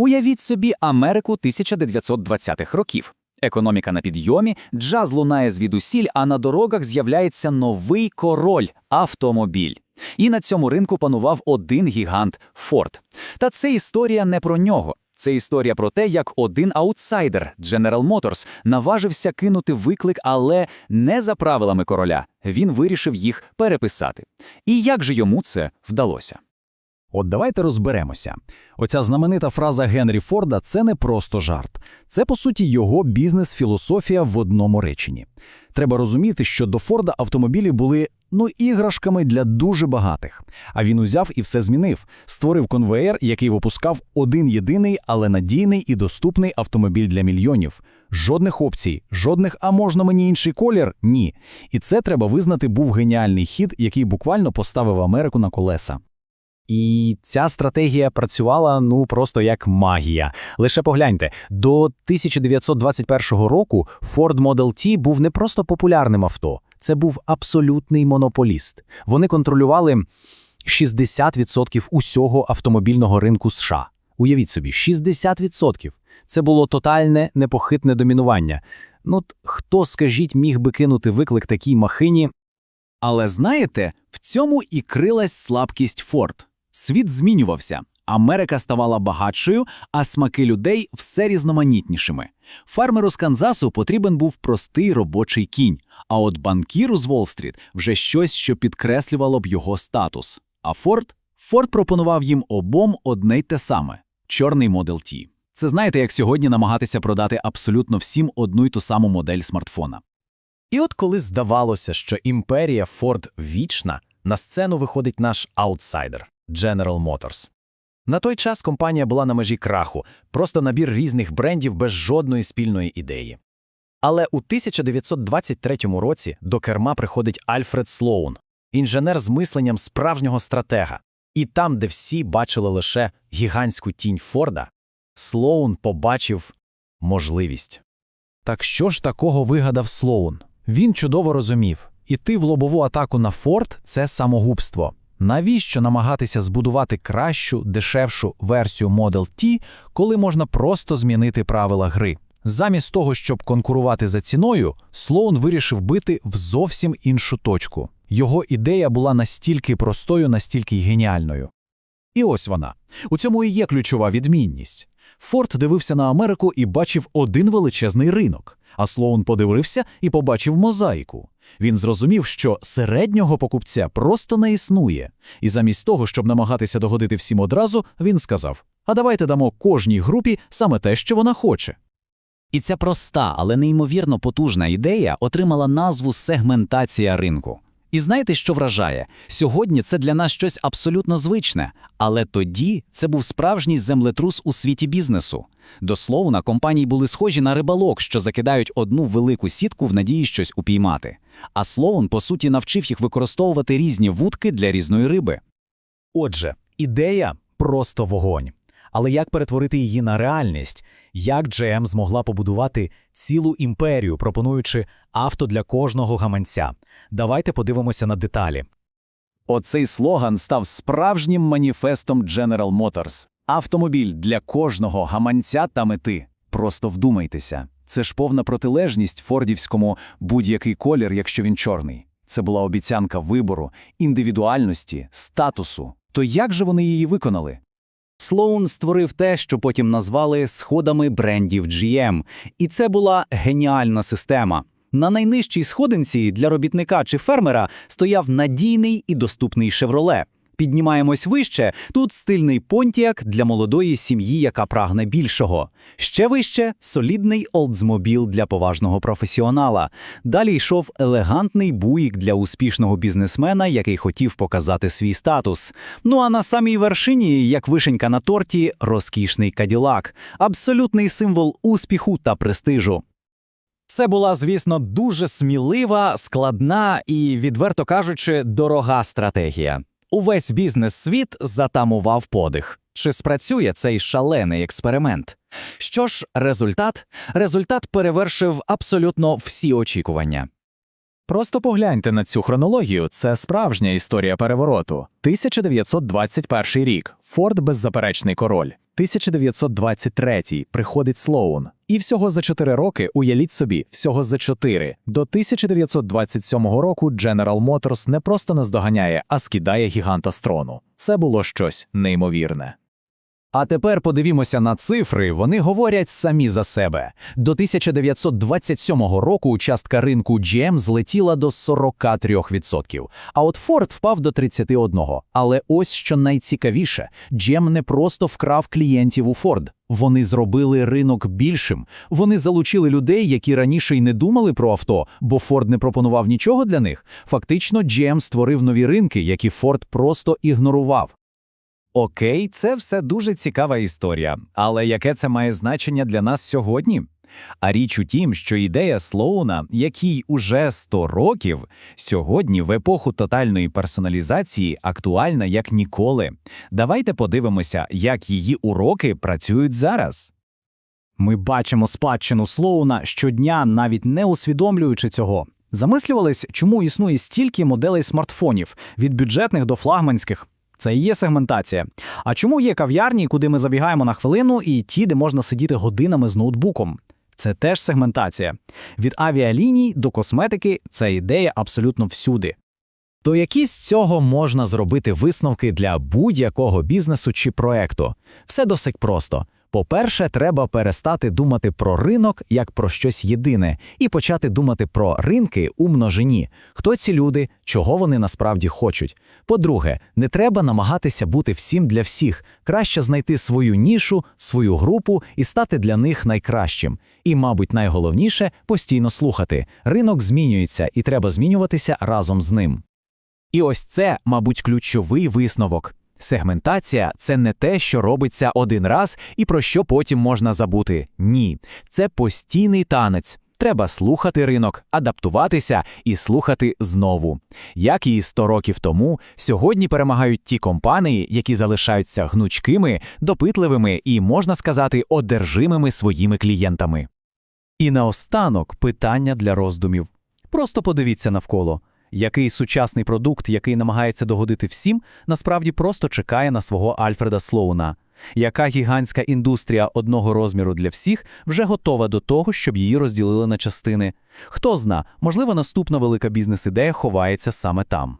Уявіть собі Америку 1920-х років. Економіка на підйомі, джаз лунає звідусіль, а на дорогах з'являється новий король автомобіль. І на цьому ринку панував один гігант Форд. Та це історія не про нього. Це історія про те, як один аутсайдер General Motors наважився кинути виклик, але не за правилами короля. Він вирішив їх переписати. І як же йому це вдалося? От давайте розберемося. Оця знаменита фраза Генрі Форда це не просто жарт. Це, по суті, його бізнес-філософія в одному реченні. Треба розуміти, що до Форда автомобілі були ну іграшками для дуже багатих. А він узяв і все змінив. Створив конвеєр, який випускав один єдиний, але надійний і доступний автомобіль для мільйонів. Жодних опцій, жодних, а можна мені інший колір? Ні. І це треба визнати був геніальний хід, який буквально поставив Америку на колеса. І ця стратегія працювала ну просто як магія. Лише погляньте, до 1921 року Ford Model T був не просто популярним авто, це був абсолютний монополіст. Вони контролювали 60% усього автомобільного ринку США. Уявіть собі, 60%. Це було тотальне непохитне домінування. Ну, хто, скажіть, міг би кинути виклик такій махині? Але знаєте, в цьому і крилась слабкість Форд. Світ змінювався. Америка ставала багатшою, а смаки людей все різноманітнішими. Фермеру з Канзасу потрібен був простий робочий кінь, а от банкіру з Уолл-стріт вже щось, що підкреслювало б його статус. А Форд? Форд пропонував їм обом одне й те саме – чорний Model T. Це знаєте, як сьогодні намагатися продати абсолютно всім одну й ту саму модель смартфона. І от коли здавалося, що імперія Форд вічна, на сцену виходить наш аутсайдер – General Motors. На той час компанія була на межі краху, просто набір різних брендів без жодної спільної ідеї. Але у 1923 році до керма приходить Альфред Слоун, інженер з мисленням справжнього стратега. І там, де всі бачили лише гігантську тінь Форда, Слоун побачив можливість. Так що ж такого вигадав Слоун? Він чудово розумів, іти в лобову атаку на Форд – це самогубство. Навіщо намагатися збудувати кращу, дешевшу версію Model T, коли можна просто змінити правила гри? Замість того, щоб конкурувати за ціною, Слоун вирішив бити в зовсім іншу точку. Його ідея була настільки простою, настільки геніальною. І ось вона. У цьому і є ключова відмінність. Форд дивився на Америку і бачив один величезний ринок, а Слоун подивився і побачив мозаїку. Він зрозумів, що середнього покупця просто не існує, і замість того, щоб намагатися догодити всім одразу, він сказав: А давайте дамо кожній групі саме те, що вона хоче. І ця проста, але неймовірно потужна ідея отримала назву сегментація ринку. І знаєте, що вражає? Сьогодні це для нас щось абсолютно звичне, але тоді це був справжній землетрус у світі бізнесу. Дословно, компанії були схожі на рибалок, що закидають одну велику сітку в надії щось упіймати. А Слоун, по суті, навчив їх використовувати різні вудки для різної риби. Отже, ідея просто вогонь. Але як перетворити її на реальність? Як GM змогла побудувати цілу імперію, пропонуючи авто для кожного гаманця? Давайте подивимося на деталі. Оцей слоган став справжнім маніфестом General Motors. Автомобіль для кожного гаманця та мети. Просто вдумайтеся. Це ж повна протилежність фордівському будь-який колір, якщо він чорний. Це була обіцянка вибору, індивідуальності, статусу. То як же вони її виконали? Слоун створив те, що потім назвали сходами брендів GM. І це була геніальна система. На найнижчій сходинці для робітника чи фермера стояв надійний і доступний «Шевроле». Піднімаємось вище, тут стильний понтіак для молодої сім'ї, яка прагне більшого. Ще вище солідний олдзмобіл для поважного професіонала. Далі йшов елегантний буїк для успішного бізнесмена, який хотів показати свій статус. Ну а на самій вершині, як вишенька на торті, розкішний каділак, абсолютний символ успіху та престижу. Це була, звісно, дуже смілива, складна і, відверто кажучи, дорога стратегія. Увесь бізнес-світ затамував подих. Чи спрацює цей шалений експеримент? Що ж, результат? Результат перевершив абсолютно всі очікування. Просто погляньте на цю хронологію. Це справжня історія перевороту. 1921 рік. Форд беззаперечний король. 1923 приходить Слоун. І всього за 4 роки, уявіть собі, всього за 4. До 1927 року General Motors не просто наздоганяє, а скидає гіганта строну. Це було щось неймовірне. А тепер подивімося на цифри, вони говорять самі за себе. До 1927 року частка ринку GM злетіла до 43%, а от Ford впав до 31%. Але ось що найцікавіше, GM не просто вкрав клієнтів у Ford. Вони зробили ринок більшим. Вони залучили людей, які раніше й не думали про авто, бо Ford не пропонував нічого для них. Фактично, GM створив нові ринки, які Ford просто ігнорував. Окей, це все дуже цікава історія, але яке це має значення для нас сьогодні? А річ у тім, що ідея Слоуна, якій уже 100 років, сьогодні в епоху тотальної персоналізації актуальна як ніколи. Давайте подивимося, як її уроки працюють зараз. Ми бачимо спадщину Слоуна щодня, навіть не усвідомлюючи цього. Замислювались, чому існує стільки моделей смартфонів від бюджетних до флагманських. Це і є сегментація. А чому є кав'ярні, куди ми забігаємо на хвилину, і ті, де можна сидіти годинами з ноутбуком? Це теж сегментація. Від авіаліній до косметики ця ідея абсолютно всюди. То які з цього можна зробити висновки для будь-якого бізнесу чи проекту? Все досить просто. По-перше, треба перестати думати про ринок як про щось єдине, і почати думати про ринки у множині. Хто ці люди, чого вони насправді хочуть. По-друге, не треба намагатися бути всім для всіх. Краще знайти свою нішу, свою групу і стати для них найкращим. І, мабуть, найголовніше постійно слухати. Ринок змінюється, і треба змінюватися разом з ним. І ось це, мабуть, ключовий висновок. Сегментація це не те, що робиться один раз і про що потім можна забути. Ні, це постійний танець. Треба слухати ринок, адаптуватися і слухати знову. Як і 100 років тому, сьогодні перемагають ті компанії, які залишаються гнучкими, допитливими і, можна сказати, одержимими своїми клієнтами. І наостанок питання для роздумів. Просто подивіться навколо. Який сучасний продукт, який намагається догодити всім, насправді просто чекає на свого Альфреда Слоуна. Яка гігантська індустрія одного розміру для всіх вже готова до того, щоб її розділили на частини? Хто зна, можливо, наступна велика бізнес-ідея ховається саме там.